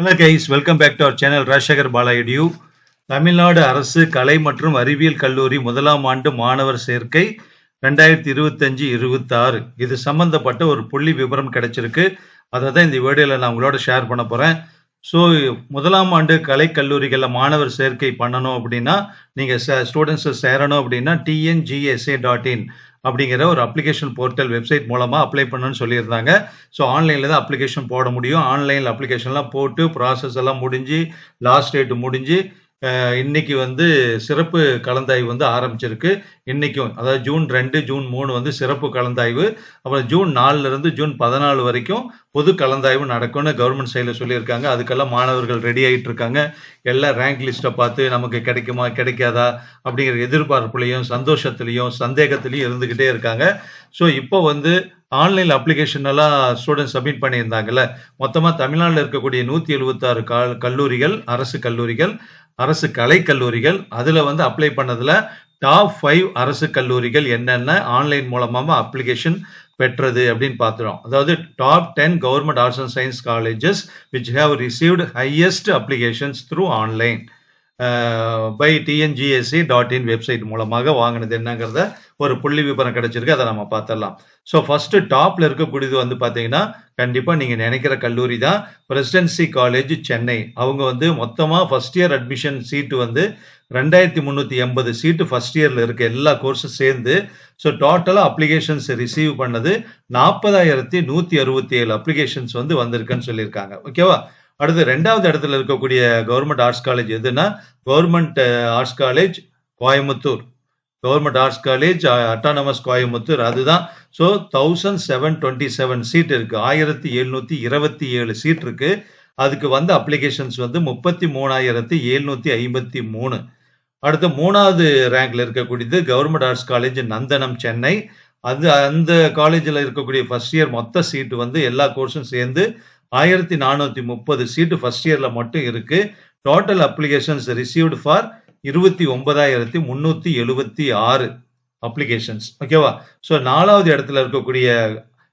Hello guys welcome back to our channel Rajasekar பாலாயடியூ Tamil Nadu அரசு கலை மற்றும் அறிவியல் கல்லூரி முதலாம் ஆண்டு மாணவர் சேர்க்கை ரெண்டாயிரத்தி இருபத்தஞ்சு இருபத்தாறு. இது சம்பந்தப்பட்ட ஒரு புள்ளி விவரம் கிடைச்சிருக்கு. அதை தான் இந்த வீடியோவில் நான் உங்களோட ஷேர் பண்ண போகிறேன் ஸோ முதலாம் ஆண்டு கலை கல்லூரிகளில் மாணவர் சேர்க்கை பண்ணணும் அப்படின்னா நீங்கள் ஸ்டூடெண்ட்ஸை சேரணும் அப்படின்னா டிஎன்ஜிஎஸ்ஏ டாட் இன் அப்படிங்கிற ஒரு அப்ளிகேஷன் போர்ட்டல் வெப்சைட் மூலமாக அப்ளை பண்ணணும்னு சொல்லியிருந்தாங்க. ஸோ ஆன்லைனில் தான் அப்ளிகேஷன் போட முடியும். ஆன்லைனில் அப்ளிகேஷன்லாம் போட்டு ப்ராசஸ் எல்லாம் முடிஞ்சு லாஸ்ட் டேட் முடிஞ்சு இன்னைக்கு வந்து சிறப்பு கலந்தாய்வு வந்து ஆரம்பிச்சிருக்கு. இன்னைக்கும் அதாவது ஜூன் ரெண்டு ஜூன் மூணு வந்து சிறப்பு கலந்தாய்வு. அப்புறம் ஜூன் நாலுல இருந்து ஜூன் பதினாலு வரைக்கும் பொது கலந்தாய்வு நடக்கும்னு கவர்மெண்ட் சைடில் சொல்லியிருக்காங்க. அதுக்கெல்லாம் மாணவர்கள் ரெடி ஆகிட்டு இருக்காங்க எல்லாம் ரேங்க் லிஸ்ட்டை பார்த்து நமக்கு கிடைக்குமா கிடைக்காதா அப்படிங்கிற எதிர்பார்ப்புலையும் சந்தோஷத்துலையும் சந்தேகத்திலையும் இருந்துக்கிட்டே இருக்காங்க. ஸோ இப்போ வந்து ஆன்லைன் அப்ளிகேஷன் எல்லாம் ஸ்டூடெண்ட் சப்மிட் பண்ணியிருந்தாங்கல்ல. மொத்தமாக தமிழ்நாட்டில் இருக்கக்கூடிய நூற்றி எழுபத்தாறு கல்லூரிகள் அரசு கல்லூரிகள் அரசு கலை கல்லூரிகள் அதில் வந்து அப்ளை பண்ணதில் டாப் ஃபைவ் அரசு கல்லூரிகள் என்னென்ன ஆன்லைன் மூலமாக அப்ளிகேஷன் பெற்றது அப்படின்னு பார்த்துடும் அதாவது top ten government arts and science colleges which have received highest applications through online by TNGSC dot in website மூலமாக வாங்கினது என்னங்கிறத ஒரு புள்ளி விபரம் கிடைச்சிருக்கு. அதை நம்ம பார்த்துடலாம். ஸோ ஃபர்ஸ்ட் டாப்ல இருக்கக்கூடியது வந்து பார்த்தீங்கன்னா கண்டிப்பாக நீங்கள் நினைக்கிற கல்லூரி தான் பிரசிடென்சி காலேஜ் சென்னை அவங்க வந்து மொத்தமாக ஃபர்ஸ்ட் இயர் அட்மிஷன் சீட்டு வந்து ரெண்டாயிரத்தி முந்நூற்றி எண்பது சீட்டு ஃபர்ஸ்ட் இயரில் இருக்க எல்லா கோர்ஸும் சேர்ந்து ஸோ டோட்டலாக அப்ளிகேஷன்ஸ் ரிசீவ் பண்ணது நாற்பதாயிரத்தி நூற்றி அறுபத்தி ஏழு அப்ளிகேஷன்ஸ் வந்து வந்திருக்குன்னு சொல்லியிருக்காங்க. ஓகேவா அடுத்து ரெண்டாவது இடத்துல இருக்கக்கூடிய கவர்மெண்ட் ஆர்ட்ஸ் காலேஜ் எதுனா government arts college Coimbatore. Government arts college autonomous Coimbatore. அதுதான் so thousand seven twenty seven seat இருக்கு. ஆயிரத்தி எழுநூத்தி இருபத்தி ஏழு சீட் இருக்கு. அதுக்கு வந்த அப்ளிகேஷன்ஸ் வந்து முப்பத்தி மூணாயிரத்தி எழுநூத்தி ஐம்பத்தி மூணு. அடுத்து மூணாவது ரேங்க்ல இருக்கக்கூடியது government arts college Nandanam Chennai. அது அந்த காலேஜில் இருக்கக்கூடிய ஃபர்ஸ்ட் இயர் மொத்த சீட்டு வந்து எல்லா கோர்ஸும் சேர்ந்து ஆயிரத்தி நானூற்றி முப்பது சீட்டு ஃபர்ஸ்ட் இயரில் மட்டும் இருக்கு. டோட்டல் அப்ளிகேஷன்ஸ் ரிசீவ்டு ஃபார் இருபத்தி ஒன்பதாயிரத்தி முந்நூற்றி எழுபத்தி ஆறு அப்ளிகேஷன்ஸ் ஓகேவா ஸோ நாலாவது இடத்துல இருக்கக்கூடிய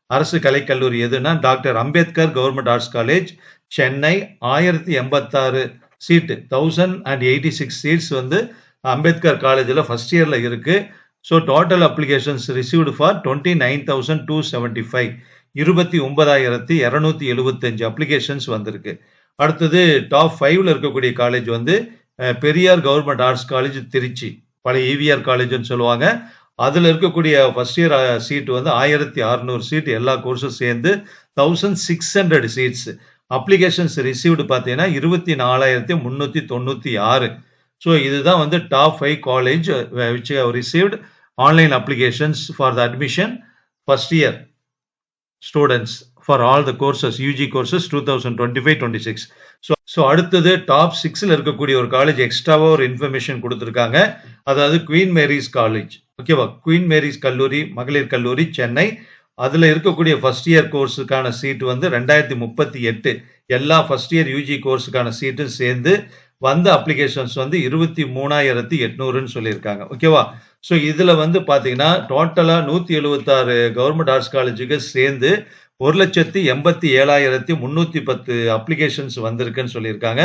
அரசு கலைக்கல்லூரி எதுனா doctor Ambedkar government arts college Chennai ஆயிரத்தி எண்பத்தாறு seat thousand and eighty six seats வந்து அம்பேத்கர் காலேஜில் ஃபர்ஸ்ட் இயரில் இருக்குது so total applications received for twenty nine thousand two seventy five இருபத்தி ஒன்பதாயிரத்தி இரநூத்தி எழுபத்தஞ்சு அப்ளிகேஷன்ஸ் வந்திருக்கு. அடுத்தது டாப் ஃபைவ்ல இருக்கக்கூடிய காலேஜ் வந்து Periyar government arts college Trichy. பழைய ஈவிஆர் காலேஜ்னு சொல்லுவாங்க. அதில் இருக்கக்கூடிய ஃபர்ஸ்ட் இயர் சீட் வந்து ஆயிரத்தி அறுநூறு சீட் எல்லா கோர்ஸும் சேர்ந்து thousand six hundred seats applications received பார்த்தீங்கன்னா இருபத்தி நாலாயிரத்தி முந்நூற்றி தொண்ணூற்றி ஆறு. ஸோ இதுதான் வந்து top five college which received online applications for the admission first year students for all the courses UG courses two thousand twenty five twenty six so so அடுத்தது top சிக்ஸில் இருக்கக்கூடிய ஒரு காலேஜ் எக்ஸ்ட்ராவாக ஒரு இன்ஃபர்மேஷன் கொடுத்துருக்காங்க. அதாவது குவீன் மேரிஸ் காலேஜ் ஓகேவா Queen Mary's கல்லூரி மகளிர் கல்லூரி சென்னை. அதில் இருக்கக்கூடிய ஃபர்ஸ்ட் இயர் கோர்ஸுக்கான சீட் வந்து ரெண்டாயிரத்தி முப்பத்தி எட்டு. எல்லா ஃபர்ஸ்ட் இயர் யூஜி கோர்ஸுக்கான சீட்டும் சேர்ந்து வந்த அப்ளிகேஷன்ஸ் வந்து இருபத்தி மூணாயிரத்தி எட்நூறுன்னு சொல்லியிருக்காங்க. ஓகேவா ஸோ இதில் வந்து பார்த்தீங்கன்னா டோட்டலாக நூற்றி எழுபத்தாறு கவர்மெண்ட் ஆர்ட்ஸ் காலேஜுக்கு சேர்ந்து ஒரு லட்சத்தி எண்பத்தி ஏழாயிரத்தி முந்நூற்றி பத்து அப்ளிகேஷன்ஸ் வந்திருக்குன்னு சொல்லியிருக்காங்க.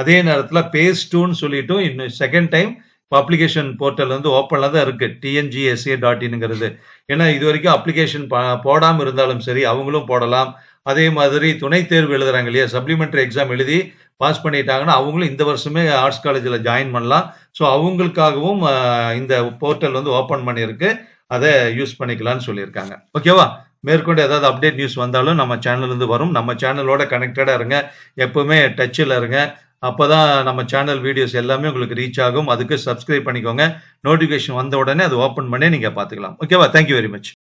அதே நேரத்தில் பேஸ் டூன்னு சொல்லிட்டும் இன்னும் செகண்ட் டைம் அப்ளிகேஷன் போர்ட்டல் வந்து ஓப்பனில் தான் இருக்கு. டிஎன்ஜிஎஸ்ஏ டாட் இன்ங்கிறது ஏன்னா இது வரைக்கும் அப்ளிகேஷன் போடாமல் இருந்தாலும் சரி அவங்களும் போடலாம். அதே மாதிரி துணைத் தேர்வு எழுதுறாங்க இல்லையா? சப்ளிமெண்ட்ரி எக்ஸாம் எழுதி பாஸ் பண்ணிட்டாங்கன்னா அவங்களும் இந்த வருஷமே ஆர்ட்ஸ் காலேஜில் ஜாயின் பண்ணலாம். ஸோ அவங்களுக்காகவும் இந்த போர்ட்டல் வந்து ஓப்பன் பண்ணியிருக்கு. அதை யூஸ் பண்ணிக்கலாம்னு சொல்லியிருக்காங்க. ஓகேவா மேற்கொண்டு ஏதாவது அப்டேட் நியூஸ் வந்தாலும் நம்ம சேனல்லேருந்து வரும். நம்ம சேனலோட கனெக்டடாக இருங்க. எப்பவுமே டச்சில் இருங்க. அப்பதான் நம்ம சேனல் வீடியோஸ் எல்லாமே உங்களுக்கு ரீச் ஆகும். அதுக்கு சப்ஸ்கிரைப் பண்ணிக்கோங்க. நோட்டிஃபிகேஷன் வந்த உடனே அது ஓப்பன் பண்ணி நீங்கள் பார்த்துக்கலாம். ஓகேவா தேங்க்யூ வெரி மச்